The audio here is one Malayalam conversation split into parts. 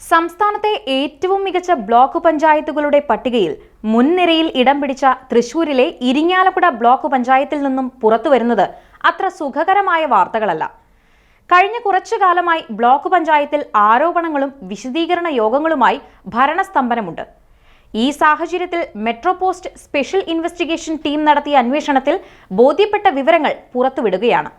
സംസ്ഥാനത്തെ ഏറ്റവും മികച്ച ബ്ലോക്ക് പഞ്ചായത്തുകളുടെ പട്ടികയിൽ മുൻനിരയിൽ ഇടം പിടിച്ച തൃശൂരിലെ ഇരിങ്ങാലക്കുട ബ്ലോക്ക് പഞ്ചായത്തിൽ നിന്നും പുറത്തുവരുന്നത് അത്ര സുഖകരമായ വാർത്തകളല്ല. കഴിഞ്ഞ കുറച്ചു കാലമായി ബ്ലോക്ക് പഞ്ചായത്തിൽ ആരോപണങ്ങളും വിശദീകരണ യോഗങ്ങളുമായി ഭരണസ്തംഭനമുണ്ട്. ഈ സാഹചര്യത്തിൽ മെട്രോപോസ്റ്റ് സ്പെഷ്യൽ ഇൻവെസ്റ്റിഗേഷൻ ടീം നടത്തിയ അന്വേഷണത്തിൽ ബോധ്യപ്പെട്ട വിവരങ്ങൾ പുറത്തുവിടുകയാണ്.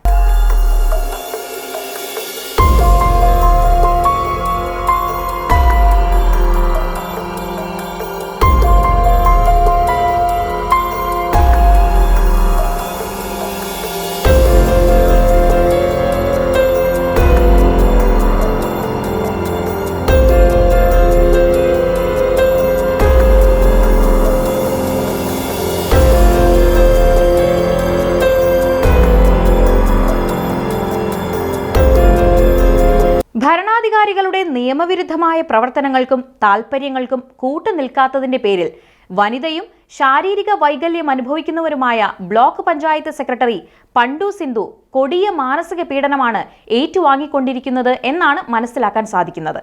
നിയമവിരുദ്ധമായ പ്രവർത്തനങ്ങൾക്കും താൽപ്പര്യങ്ങൾക്കും കൂട്ടുനിൽക്കാത്തതിന്റെ പേരിൽ വനിതയും ശാരീരിക വൈകല്യം അനുഭവിക്കുന്നവരുമായ ബ്ലോക്ക് പഞ്ചായത്ത് സെക്രട്ടറി പണ്ടു സിന്ധു കൊടിയ മാനസിക പീഡനമാണ് ഏറ്റുവാങ്ങിക്കൊണ്ടിരിക്കുന്നത് എന്നാണ് മനസ്സിലാക്കാൻ സാധിക്കുന്നത്.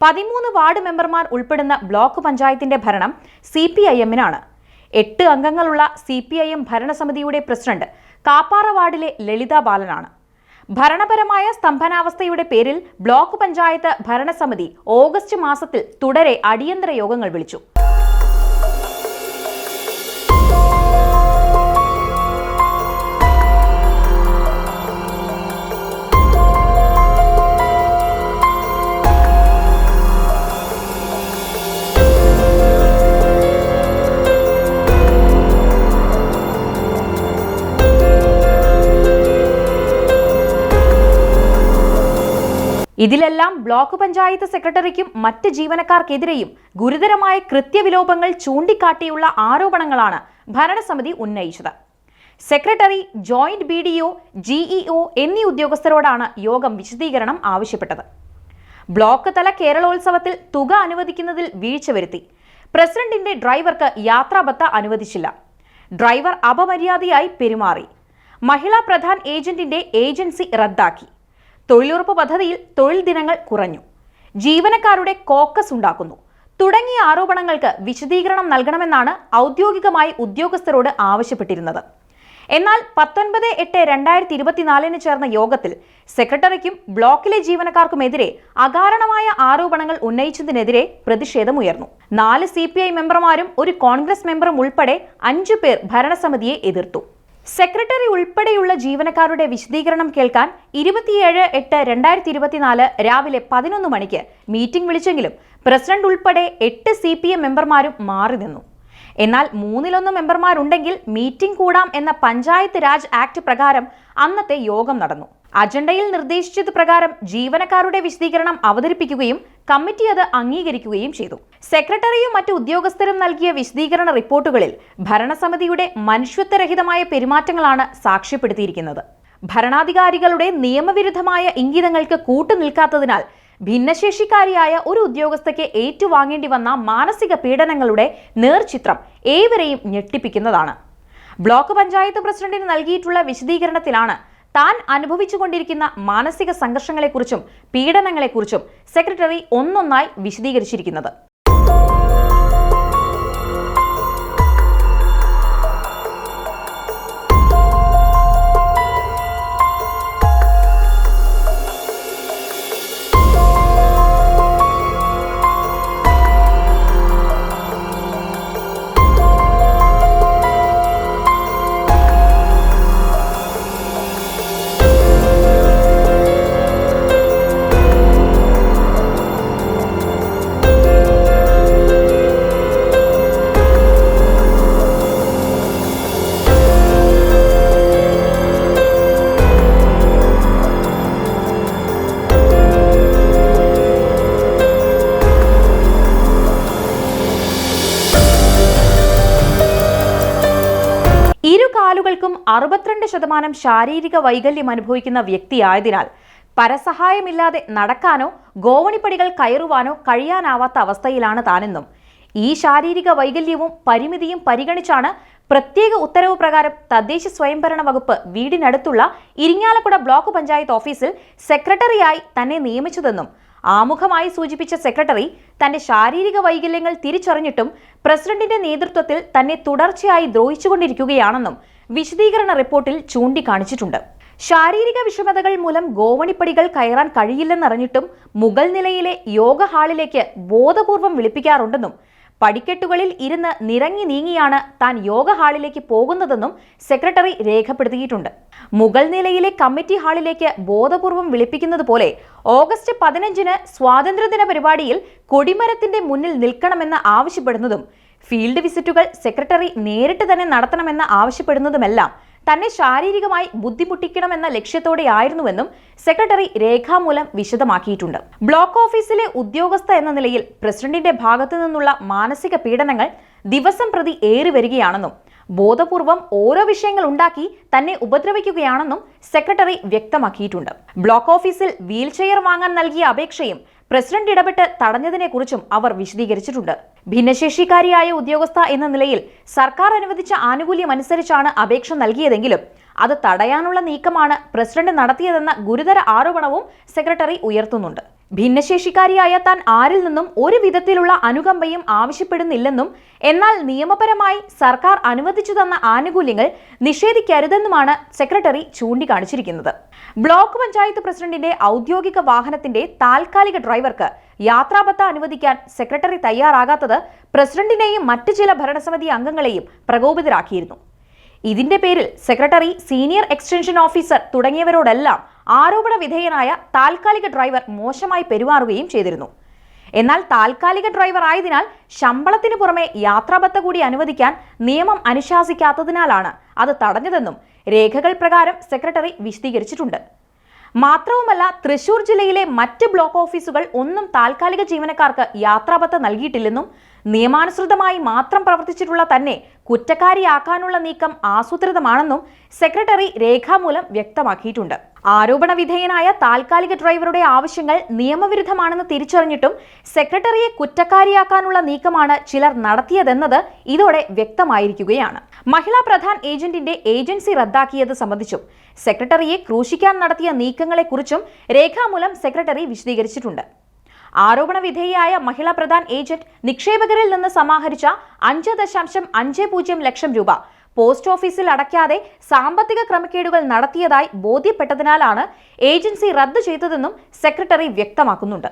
പതിമൂന്ന് വാർഡ് മെമ്പർമാർ ഉൾപ്പെടുന്ന ബ്ലോക്ക് പഞ്ചായത്തിന്റെ ഭരണം സി പി ഐ എമ്മിനാണ്. എട്ട് അംഗങ്ങളുള്ള സി പി ഐ എം ഭരണസമിതിയുടെ പ്രസിഡന്റ് കാപ്പാറ വാർഡിലെ ലളിത ബാലനാണ്. ഭരണപരമായ സ്തംഭനാവസ്ഥയുടെ പേരിൽ ബ്ലോക്ക് പഞ്ചായത്ത് ഭരണസമിതി ഓഗസ്റ്റ് മാസത്തിൽ തുടരെ അടിയന്തര യോഗങ്ങൾ വിളിച്ചു. ഇതിലെല്ലാം ബ്ലോക്ക് പഞ്ചായത്ത് സെക്രട്ടറിക്കും മറ്റ് ജീവനക്കാർക്കെതിരെയും ഗുരുതരമായ കൃത്യവിലോപങ്ങൾ ചൂണ്ടിക്കാട്ടിയുള്ള ആരോപണങ്ങളാണ് ഭരണസമിതി ഉന്നയിച്ചത്. Secretary joint B D O GEO എന്നീ ഉദ്യോഗസ്ഥരോടാണ് യോഗം വിശദീകരണം ആവശ്യപ്പെട്ടത്. ബ്ലോക്ക് തല കേരളോത്സവത്തിൽ തുക അനുവദിക്കുന്നതിൽ വീഴ്ച വരുത്തി. പ്രസിഡന്റിന്റെ ഡ്രൈവർക്ക് യാത്രാബത്ത അനുവദിച്ചില്ല. ഡ്രൈവർ അപമര്യാദയായി പെരുമാറി. മഹിളാ പ്രധാൻ ഏജന്റിന്റെ ഏജൻസി റദ്ദാക്കി. തൊഴിലുറപ്പ് പദ്ധതിയിൽ തൊഴിൽ ദിനങ്ങൾ കുറഞ്ഞു. ജീവനക്കാരുടെ കോക്കസ് ഉണ്ടാക്കുന്നു. തുടങ്ങിയ ആരോപണങ്ങൾക്ക് വിശദീകരണം നൽകണമെന്നാണ് ഔദ്യോഗികമായി ഉദ്യോഗസ്ഥരോട് ആവശ്യപ്പെട്ടിരുന്നത്. എന്നാൽ പത്തൊൻപത് എട്ട് രണ്ടായിരത്തി ഇരുപത്തിനാലിന് ചേർന്ന യോഗത്തിൽ സെക്രട്ടറിക്കും ബ്ലോക്കിലെ ജീവനക്കാർക്കുമെതിരെ അകാരണമായ ആരോപണങ്ങൾ ഉന്നയിച്ചതിനെതിരെ പ്രതിഷേധമുയർന്നു. നാല് സി മെമ്പർമാരും ഒരു കോൺഗ്രസ് മെമ്പറും ഉൾപ്പെടെ അഞ്ചു പേർ ഭരണസമിതിയെ എതിർത്തു. സെക്രട്ടറി ഉൾപ്പെടെയുള്ള ജീവനക്കാരുടെ വിശദീകരണം കേൾക്കാൻ ഇരുപത്തിയേഴ് എട്ട് രണ്ടായിരത്തി ഇരുപത്തിനാല് രാവിലെ പതിനൊന്ന് മണിക്ക് മീറ്റിംഗ് വിളിച്ചെങ്കിലും പ്രസിഡന്റ് ഉൾപ്പെടെ എട്ട് സി മെമ്പർമാരും മാറി നിന്നു. എന്നാൽ മൂന്നിലൊന്ന് മെമ്പർമാരുണ്ടെങ്കിൽ മീറ്റിംഗ് കൂടാം എന്ന പഞ്ചായത്ത് രാജ് ആക്ട് പ്രകാരം അന്നത്തെ യോഗം നടന്നു. അജണ്ടയിൽ നിർദ്ദേശിച്ചത് പ്രകാരം ജീവനക്കാരുടെ വിശദീകരണം അവതരിപ്പിക്കുകയും കമ്മിറ്റി അത് അംഗീകരിക്കുകയും ചെയ്തു. സെക്രട്ടറിയും മറ്റു ഉദ്യോഗസ്ഥരും നൽകിയ വിശദീകരണ റിപ്പോർട്ടുകളിൽ ഭരണസമിതിയുടെ മനുഷ്യത്വരഹിതമായ പെരുമാറ്റങ്ങളാണ് സാക്ഷ്യപ്പെടുത്തിയിരിക്കുന്നത്. ഭരണാധികാരികളുടെ നിയമവിരുദ്ധമായ ഇംഗിതങ്ങൾക്ക് കൂട്ടുനിൽക്കാത്തതിനാൽ ഭിന്നശേഷിക്കാരിയായ ഒരു ഉദ്യോഗസ്ഥയ്ക്ക് ഏറ്റുവാങ്ങേണ്ടി വന്ന മാനസിക പീഡനങ്ങളുടെ നേർചിത്രം ഏവരെയും ഞെട്ടിപ്പിക്കുന്നതാണ്. ബ്ലോക്ക് പഞ്ചായത്ത് പ്രസിഡന്റിന് നൽകിയിട്ടുള്ള വിശദീകരണത്തിലാണ് താൻ അനുഭവിച്ചുകൊണ്ടിരിക്കുന്ന മാനസിക സംഘർഷങ്ങളെക്കുറിച്ചും പീഡനങ്ങളെക്കുറിച്ചും സെക്രട്ടറി ഒന്നൊന്നായി വിശദീകരിച്ചിരിക്കുന്നത്. അറുപത്തിരണ്ട് ശതമാനം ശാരീരിക വൈകല്യം അനുഭവിക്കുന്ന വ്യക്തിയായതിനാൽ പരസഹായമില്ലാതെ നടക്കാനോ ഗോവണിപ്പടികൾ കയറുവാനോ കഴിയാനാവാത്ത അവസ്ഥയിലാണ് താനെന്നും ഈ ശാരീരിക വൈകല്യവും പരിമിതിയും പരിഗണിച്ചാണ് പ്രത്യേക ഉത്തരവ് പ്രകാരം തദ്ദേശ സ്വയംഭരണ വകുപ്പ് വീടിനടുത്തുള്ള ഇരിങ്ങാലക്കുട ബ്ലോക്ക് പഞ്ചായത്ത് ഓഫീസിൽ സെക്രട്ടറിയായി തന്നെ നിയമിച്ചതെന്നും ആമുഖമായി സൂചിപ്പിച്ച സെക്രട്ടറി തന്റെ ശാരീരിക വൈകല്യങ്ങൾ തിരിച്ചറിഞ്ഞിട്ടും പ്രസിഡന്റിന്റെ നേതൃത്വത്തിൽ തന്നെ തുടർച്ചയായി ദ്രോഹിച്ചുകൊണ്ടിരിക്കുകയാണെന്നും വിശദീകരണ റിപ്പോർട്ടിൽ ചൂണ്ടിക്കാണിച്ചിട്ടുണ്ട്. ശാരീരിക വിഷമതകൾ മൂലം ഗോവണിപ്പടികൾ കയറാൻ കഴിയില്ലെന്നറിഞ്ഞിട്ടും മുഗൾ നിലയിലെ യോഗ ഹാളിലേക്ക് ബോധപൂർവം വിളിപ്പിക്കാറുണ്ടെന്നും പടിക്കെട്ടുകളിൽ ഇരുന്ന് നിറങ്ങി നീങ്ങിയാണ് താൻ യോഗ ഹാളിലേക്ക് പോകുന്നതെന്നും സെക്രട്ടറി രേഖപ്പെടുത്തിയിട്ടുണ്ട്. മുഗൾ നിലയിലെ കമ്മിറ്റി ഹാളിലേക്ക് ബോധപൂർവം വിളിപ്പിക്കുന്നത് പോലെ ഓഗസ്റ്റ് പതിനഞ്ചിന് സ്വാതന്ത്ര്യദിന പരിപാടിയിൽ കൊടിമരത്തിന്റെ മുന്നിൽ നിൽക്കണമെന്ന് ആവശ്യപ്പെടുന്നതും ഫീൽഡ് വിസിറ്റുകൾ സെക്രട്ടറി നേരിട്ട് തന്നെ നടത്തണമെന്ന് ആവശ്യപ്പെടുന്നതുമെല്ലാം തന്നെ ശാരീരികമായി ബുദ്ധിമുട്ടിക്കണമെന്ന ലക്ഷ്യത്തോടെയായിരുന്നുവെന്നും സെക്രട്ടറി രേഖാമൂലം വിശദമാക്കിയിട്ടുണ്ട്. ബ്ലോക്ക് ഓഫീസിലെ ഉദ്യോഗസ്ഥ എന്ന നിലയിൽ പ്രസിഡന്റിന്റെ ഭാഗത്തു നിന്നുള്ള മാനസിക പീഡനങ്ങൾ ദിവസം പ്രതി ഏറി വരികയാണെന്നും ബോധപൂർവം ഓരോ വിഷയങ്ങൾ ഉണ്ടാക്കി തന്നെ ഉപദ്രവിക്കുകയാണെന്നും സെക്രട്ടറി വ്യക്തമാക്കിയിട്ടുണ്ട്. ബ്ലോക്ക് ഓഫീസിൽ വീൽചെയർ വാങ്ങാൻ നൽകിയ അപേക്ഷയും പ്രസിഡന്റ് ഇടപെട്ട് തടഞ്ഞതിനെക്കുറിച്ചും അവർ വിശദീകരിച്ചിട്ടുണ്ട്. ഭിന്നശേഷിക്കാരിയായ ഉദ്യോഗസ്ഥ എന്ന നിലയിൽ സർക്കാർ അനുവദിച്ച ആനുകൂല്യം അനുസരിച്ചാണ് അപേക്ഷ നൽകിയതെങ്കിലും അത് തടയാനുള്ള നീക്കമാണ് പ്രസിഡന്റ് നടത്തിയതെന്ന ഗുരുതര ആരോപണവും സെക്രട്ടറി ഉയർത്തുന്നുണ്ട്. ഭിന്നശേഷിക്കാരിയായ താൻ ആരിൽ നിന്നും ഒരു വിധത്തിലുള്ള അനുകമ്പയും ആവശ്യപ്പെടുന്നില്ലെന്നും എന്നാൽ നിയമപരമായി സർക്കാർ അനുവദിച്ചു തന്ന ആനുകൂല്യങ്ങൾ നിഷേധിക്കരുതെന്നുമാണ് സെക്രട്ടറി ചൂണ്ടിക്കാണിച്ചിരിക്കുന്നത്. ബ്ലോക്ക് പഞ്ചായത്ത് പ്രസിഡന്റിന്റെ ഔദ്യോഗിക വാഹനത്തിന്റെ താൽക്കാലിക ഡ്രൈവർക്ക് യാത്രാബത്ത അനുവദിക്കാൻ സെക്രട്ടറി തയ്യാറാകാത്തത് പ്രസിഡന്റിനെയും മറ്റ് ചില ഭരണസമിതി അംഗങ്ങളെയും പ്രകോപിതരാക്കിയിരുന്നു. ഇതിന്റെ പേരിൽ സെക്രട്ടറി സീനിയർ എക്സ്റ്റൻഷൻ ഓഫീസർ തുടങ്ങിയവരോടെല്ലാം ആരോപണ വിധേയനായ താൽക്കാലിക ഡ്രൈവർ മോശമായി പെരുമാറുകയും ചെയ്തിരുന്നു. എന്നാൽ താൽക്കാലിക ഡ്രൈവർ ആയതിനാൽ ശമ്പളത്തിന് പുറമെ യാത്രാബത്ത കൂടി അനുവദിക്കാൻ നിയമം അനുശാസിക്കാത്തതിനാലാണ് അത് തടഞ്ഞതെന്നും രേഖകൾ പ്രകാരം സെക്രട്ടറി വിശദീകരിച്ചിട്ടുണ്ട്. മാത്രവുമല്ല തൃശൂർ ജില്ലയിലെ മറ്റ് ബ്ലോക്ക് ഓഫീസുകൾ ഒന്നും താൽക്കാലിക ജീവനക്കാർക്ക് യാത്രാപത്ത് നൽകിയിട്ടില്ലെന്നും നിയമാനുസൃതമായി മാത്രം പ്രവർത്തിച്ചിട്ടുള്ള തന്നെ കുറ്റക്കാരിയാക്കാനുള്ള നീക്കം ആസൂത്രിതമാണെന്നും സെക്രട്ടറി രേഖാമൂലം വ്യക്തമാക്കിയിട്ടുണ്ട്. ആരോപണ വിധേയനായ താൽക്കാലിക ഡ്രൈവറുടെ ആവശ്യങ്ങൾ നിയമവിരുദ്ധമാണെന്ന് തിരിച്ചറിഞ്ഞിട്ടും സെക്രട്ടറിയെ കുറ്റക്കാരിയാക്കാനുള്ള നീക്കമാണ് ചിലർ നടത്തിയതെന്നത് ഇതോടെ വ്യക്തമായിരിക്കുകയാണ്. മഹിളാ പ്രധാൻ ഏജന്റിന്റെ ഏജൻസി റദ്ദാക്കിയത് സംബന്ധിച്ചും സെക്രട്ടറിയെ ക്രൂശിക്കാൻ നടത്തിയ നീക്കങ്ങളെക്കുറിച്ചും രേഖാമൂലം സെക്രട്ടറി വിശദീകരിച്ചിട്ടുണ്ട്. ആരോപണ വിധേയയായ മഹിളാ പ്രധാൻ ഏജന്റ് നിക്ഷേപകരിൽ നിന്ന് സമാഹരിച്ച അഞ്ച് ദശാംശം അഞ്ച് പൂജ്യം ലക്ഷം രൂപ പോസ്റ്റ് ഓഫീസിൽ അടയ്ക്കാതെ സാമ്പത്തിക ക്രമക്കേടുകൾ നടത്തിയതായി ബോധ്യപ്പെട്ടതിനാലാണ് ഏജൻസി റദ്ദു ചെയ്തതെന്നും സെക്രട്ടറി വ്യക്തമാക്കുന്നുണ്ട്.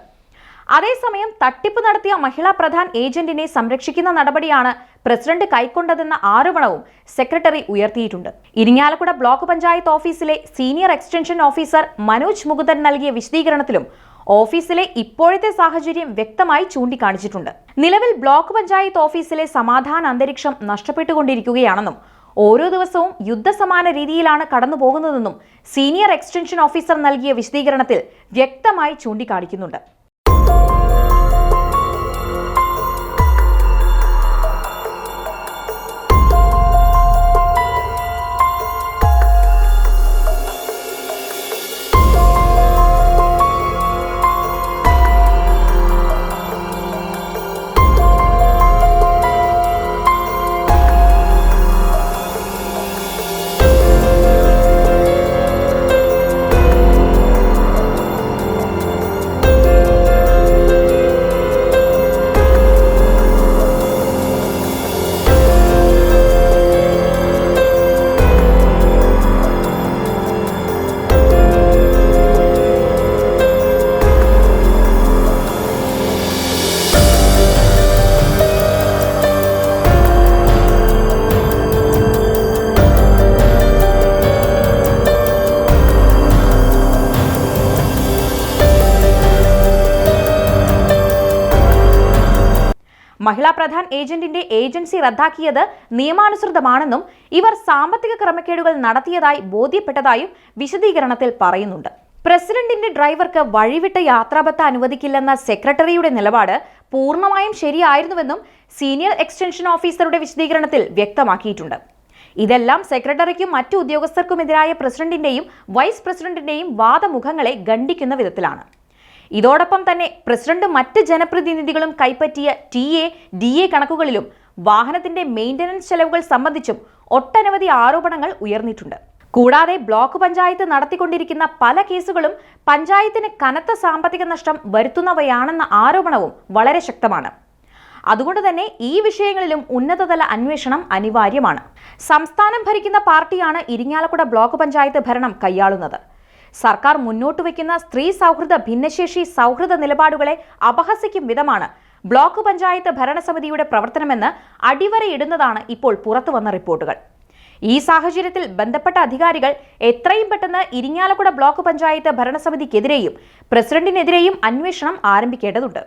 അതേസമയം തട്ടിപ്പ് നടത്തിയ മഹിളാ പ്രധാൻ ഏജന്റിനെ സംരക്ഷിക്കുന്ന നടപടിയാണ് പ്രസിഡന്റ് കൈക്കൊണ്ടതെന്ന ആരോപണവും സെക്രട്ടറി ഉയർത്തിയിട്ടുണ്ട്. ഇരിങ്ങാലക്കുട ബ്ലോക്ക് പഞ്ചായത്ത് ഓഫീസിലെ senior extension officer Manoj Mukundan നൽകിയ വിശദീകരണത്തിലും ഓഫീസിലെ ഇപ്പോഴത്തെ സാഹചര്യം വ്യക്തമായി ചൂണ്ടിക്കാണിച്ചിട്ടുണ്ട്. നിലവിൽ ബ്ലോക്ക് പഞ്ചായത്ത് ഓഫീസിലെ സമാധാന അന്തരീക്ഷം നഷ്ടപ്പെട്ടുകൊണ്ടിരിക്കുകയാണെന്നും ഓരോ ദിവസവും യുദ്ധസമാന രീതിയിലാണ് കടന്നുപോകുന്നതെന്നും സീനിയർ എക്സ്റ്റൻഷൻ ഓഫീസർ നൽകിയ വിശദീകരണത്തിൽ വ്യക്തമായി ചൂണ്ടിക്കാണിക്കുന്നുണ്ട്. മഹിളാ പ്രധാൻ ഏജന്റിന്റെ ഏജൻസി റദ്ദാക്കിയത് നിയമാനുസൃതമാണെന്നും ഇവർ സാമ്പത്തിക ക്രമക്കേടുകൾ നടത്തിയതായി ബോധ്യപ്പെട്ടതായും വിശദീകരണത്തിൽ പറയുന്നുണ്ട്. പ്രസിഡന്റിന്റെ ഡ്രൈവർക്ക് വഴിവിട്ട യാത്രാബത്ത അനുവദിക്കില്ലെന്ന സെക്രട്ടറിയുടെ നിലപാട് പൂർണമായും ശരിയായിരുന്നുവെന്നും സീനിയർ എക്സ്റ്റൻഷൻ ഓഫീസറുടെ വിശദീകരണത്തിൽ വ്യക്തമാക്കിയിട്ടുണ്ട്. ഇതെല്ലാം സെക്രട്ടറിക്കും മറ്റു ഉദ്യോഗസ്ഥർക്കുമെതിരായ പ്രസിഡന്റിന്റെയും വൈസ് പ്രസിഡന്റിന്റെയും വാദമുഖങ്ങളെ ഖണ്ഡിക്കുന്ന വിധത്തിലാണ്. ഇതോടൊപ്പം തന്നെ പ്രസിഡന്റ് മറ്റ് ജനപ്രതിനിധികളും കൈപ്പറ്റിയ ടി എ ഡി എ കണക്കുകളിലും വാഹനത്തിന്റെ മെയിന്റനൻസ് ചെലവുകൾ സംബന്ധിച്ചും ഒട്ടനവധി ആരോപണങ്ങൾ ഉയർന്നിട്ടുണ്ട്. കൂടാതെ ബ്ലോക്ക് പഞ്ചായത്ത് നടത്തിക്കൊണ്ടിരിക്കുന്ന പല കേസുകളും പഞ്ചായത്തിന് കനത്ത സാമ്പത്തിക നഷ്ടം വരുത്തുന്നവയാണെന്ന ആരോപണവും വളരെ ശക്തമാണ്. അതുകൊണ്ട് തന്നെ ഈ വിഷയങ്ങളിലും ഉന്നതതല അന്വേഷണം അനിവാര്യമാണ്. സംസ്ഥാനം ഭരിക്കുന്ന പാർട്ടിയാണ് ഇരിങ്ങാലക്കുട ബ്ലോക്ക് പഞ്ചായത്ത് ഭരണം കൈയാളുന്നത്. സർക്കാർ മുന്നോട്ട് വയ്ക്കുന്ന സ്ത്രീ സൗഹൃദ ഭിന്നശേഷി സൗഹൃദ നിലപാടുകളെ അപഹസിക്കും വിധമാണ്. ബ്ലോക്ക് പഞ്ചായത്ത് ഭരണസമിതിയുടെ പ്രവർത്തനമെന്ന് അടിവരയിടുന്നതാണ് ഇപ്പോൾ പുറത്തുവന്ന റിപ്പോർട്ടുകൾ. ഈ സാഹചര്യത്തിൽ ബന്ധപ്പെട്ട അധികാരികൾ എത്രയും പെട്ടെന്ന് ഇരിങ്ങാലക്കുട ബ്ലോക്ക് പഞ്ചായത്ത് ഭരണസമിതിക്കെതിരെയും പ്രസിഡന്റിനെതിരെയും അന്വേഷണം ആരംഭിക്കേണ്ടതുണ്ട്.